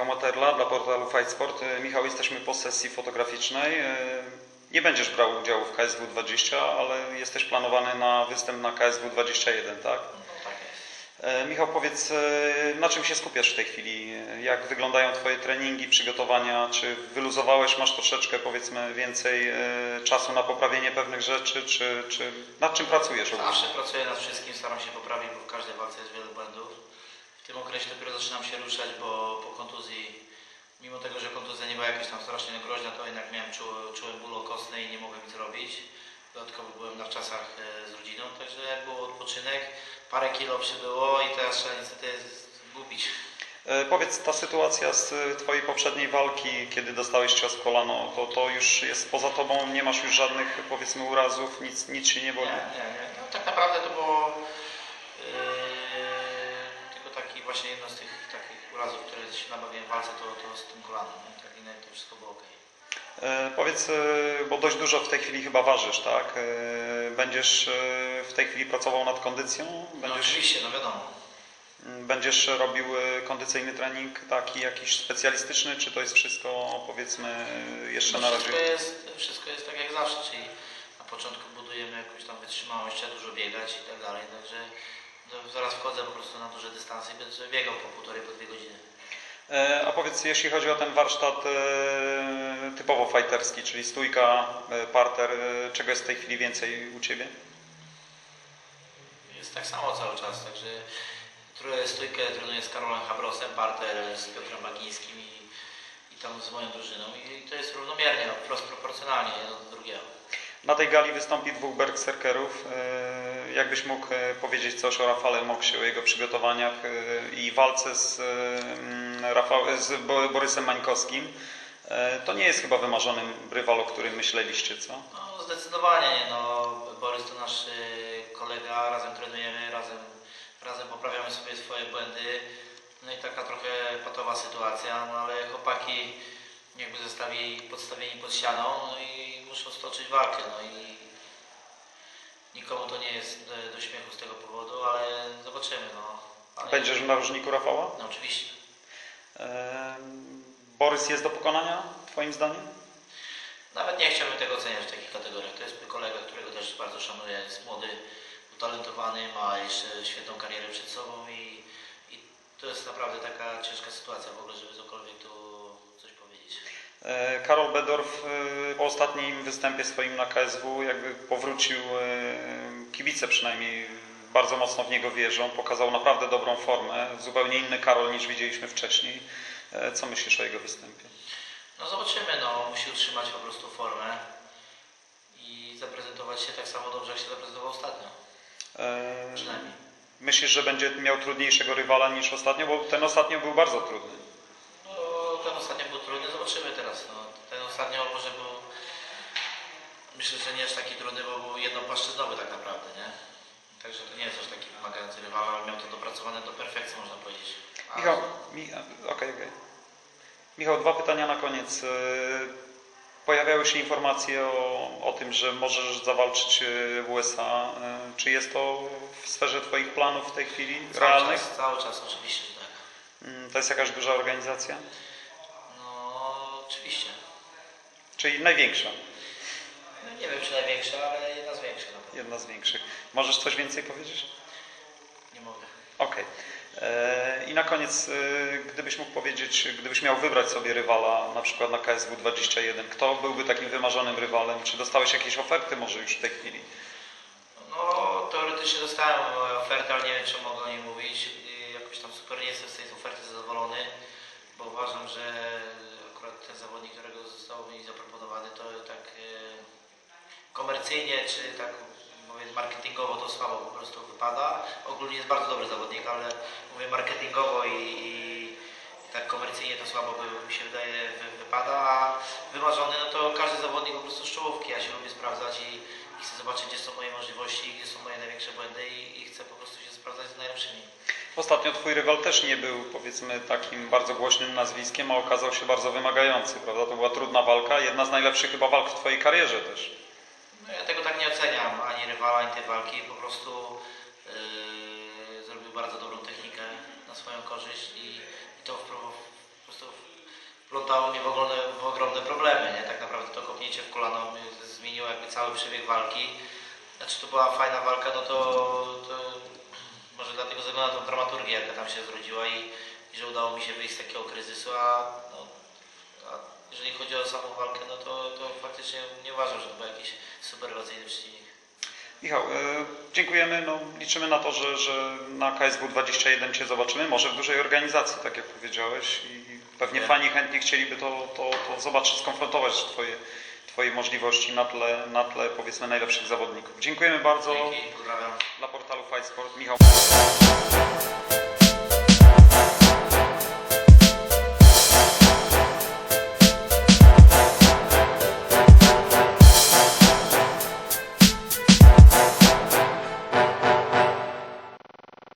Michał Materla dla portalu Fight Sport. E, Michał, jesteśmy po sesji fotograficznej. E, Nie będziesz brał udziału w KSW 20, ale jesteś planowany na występ na KSW 21, tak? No tak. E, Michał, powiedz, na czym się skupiasz w tej chwili? Jak wyglądają Twoje treningi, przygotowania? Czy wyluzowałeś, masz troszeczkę, powiedzmy, więcej czasu na poprawienie pewnych rzeczy? Czy, czy nad czym pracujesz ogólnie? Zawsze pracuję nad wszystkim, staram się poprawić, bo w każdej walce jest wiele błędów. W tym okresie dopiero zaczynam się ruszać, bo po kontuzji, mimo tego, że kontuzja nie była jakaś tam strasznie groźna, to jednak miałem, czu, czułem ból okostny i nie mogłem nic robić. Dodatkowo byłem na wczasach e, z rodziną, także był odpoczynek, parę kilo przybyło i teraz trzeba niestety zgubić. E, Powiedz, ta sytuacja z e, Twojej poprzedniej walki, kiedy dostałeś cios w kolano, to, to już jest poza Tobą, nie masz już żadnych, powiedzmy, urazów, nic, nic się nie Nie, boli? nie, nie. No, właśnie jedno z tych takich urazów, które się nabawiłem w walce, to, to z tym kolanem. nie? Tak inne to wszystko było ok. E, Powiedz, e, bo dość dużo w tej chwili chyba ważysz, tak? E, Będziesz e, w tej chwili pracował nad kondycją? No Będziesz, oczywiście, no wiadomo. m, będziesz robił e, kondycyjny trening taki jakiś specjalistyczny, czy to jest wszystko, powiedzmy, jeszcze na No, razie? wszystko, jest, wszystko jest tak jak zawsze, czyli na początku budujemy jakąś tam wytrzymałość, trzeba dużo biegać i tak dalej, także no, zaraz wchodzę po prostu na duże dystanse i będę sobie biegał po półtorej, po dwie godziny. E, A powiedz, jeśli chodzi o ten warsztat e, typowo fighterski, czyli stójka, e, parter, czego jest w tej chwili więcej u Ciebie? Jest tak samo cały czas, także stójkę trenuję z Karolem Habrosem, parter z Piotrem Bagińskim i, i tam z moją drużyną i to jest równomiernie, no, wprost proporcjonalnie jedno do drugiego. Na tej gali wystąpi dwóch berserkerów. E, Jakbyś mógł e, powiedzieć coś o Rafale Moksie, o jego przygotowaniach e, i walce z, z Bo- Borysem Mańkowskim. To nie jest chyba wymarzonym rywal, o którym myśleliście, co? No zdecydowanie nie, no Borys to nasz kolega, razem trenujemy, razem, razem poprawiamy sobie swoje błędy. No i taka trochę patowa sytuacja, no ale chłopaki jakby zostawili podstawieni pod ścianą no i muszą stoczyć walkę, no i nikomu to nie jest do, do śmiechu z tego powodu, ale zobaczymy, no. Ale, Będziesz w narożniku Rafała? No oczywiście. E, Borys jest do pokonania, Twoim zdaniem? Nawet nie chciałbym tego oceniać w takich kategoriach. To jest mój kolega, którego też bardzo szanuję. Jest młody, utalentowany, ma jeszcze świetną karierę przed sobą i, i to jest naprawdę taka ciężka sytuacja w ogóle, żeby cokolwiek tu Karol Bedorf e, po ostatnim występie swoim na KSW jakby powrócił, e, kibice przynajmniej bardzo mocno w niego wierzą, pokazał naprawdę dobrą formę, zupełnie inny Karol niż widzieliśmy wcześniej. E, Co myślisz o jego występie? No zobaczymy, no musi utrzymać po prostu formę i zaprezentować się tak samo dobrze, jak się zaprezentował ostatnio. E, Przynajmniej. Myślisz, że będzie miał trudniejszego rywala niż ostatnio, bo ten ostatnio był bardzo trudny. Ten ostatnio był trudny, zobaczymy teraz. No. Ten ostatnio może był, myślę, że nie aż taki trudny, bo był jednopłaszczyznowy tak naprawdę, nie? Także to nie jest aż taki wymagający rywal, ale miał to dopracowane do perfekcji, można powiedzieć. A- Michał, mi, okej, okej. Michał, dwa pytania na koniec. E, Pojawiały się informacje o, o tym, że możesz zawalczyć e, w USA. E, Czy jest to w sferze Twoich planów w tej chwili cały realnych? Czas, cały czas oczywiście, tak. Mm, To jest jakaś duża organizacja? Oczywiście. Czyli największa, No, nie wiem czy największa, ale jedna z większych na pewno. jedna z większych. Możesz coś więcej powiedzieć? Nie mogę. Okej. E, I na koniec, e, gdybyś mógł powiedzieć, gdybyś miał wybrać sobie rywala, na przykład na KSW 21, kto byłby takim wymarzonym rywalem? Czy dostałeś jakieś oferty może już w tej chwili? No teoretycznie dostałem ofertę, ale nie wiem czy mogę o niej mówić. I Jakoś tam super nie jestem z tej oferty zadowolony, bo uważam, że akurat ten zawodnik, którego został mi zaproponowany, to tak e, komercyjnie czy tak mówię marketingowo to słabo po prostu wypada. Ogólnie jest bardzo dobry zawodnik, ale mówię marketingowo i, i tak komercyjnie to słabo by, mi się wydaje wy, wypada, a wymarzony no to każdy zawodnik po prostu z czołówki. Ja się lubię sprawdzać i, i chcę zobaczyć gdzie są moje możliwości, gdzie są moje największe błędy i, i chcę po prostu się sprawdzać z najlepszymi. Ostatnio Twój rywal też nie był, powiedzmy, takim bardzo głośnym nazwiskiem, a okazał się bardzo wymagający, prawda? To była trudna walka, jedna z najlepszych chyba walk w Twojej karierze też. No ja tego tak nie oceniam, ani rywala, ani tej walki. Po prostu yy, zrobił bardzo dobrą technikę na swoją korzyść i, i to wpro- prostu wplątało mnie w ogromne, w ogromne problemy, nie? Tak naprawdę to kopnięcie w kolano mi zmieniło jakby cały przebieg walki. Znaczy to była fajna walka, no to, to może dlatego ze względu na tą dramaturgię, jaka tam się zrodziła i, i że udało mi się wyjść z takiego kryzysu, a, no, a jeżeli chodzi o samą walkę, no to, to faktycznie nie uważam, że to był jakiś superwacyjny przeciwnik. Michał, e, dziękujemy. No, liczymy na to, że, że na KSW 21 Cię zobaczymy, może w dużej organizacji, tak jak powiedziałeś. I pewnie Nie. fani chętnie chcieliby to, to, to zobaczyć, skonfrontować twoje, możliwości na tle, na tle powiedzmy najlepszych zawodników. Dziękujemy bardzo Dzięki, dla portalu Fight Sport. Michał.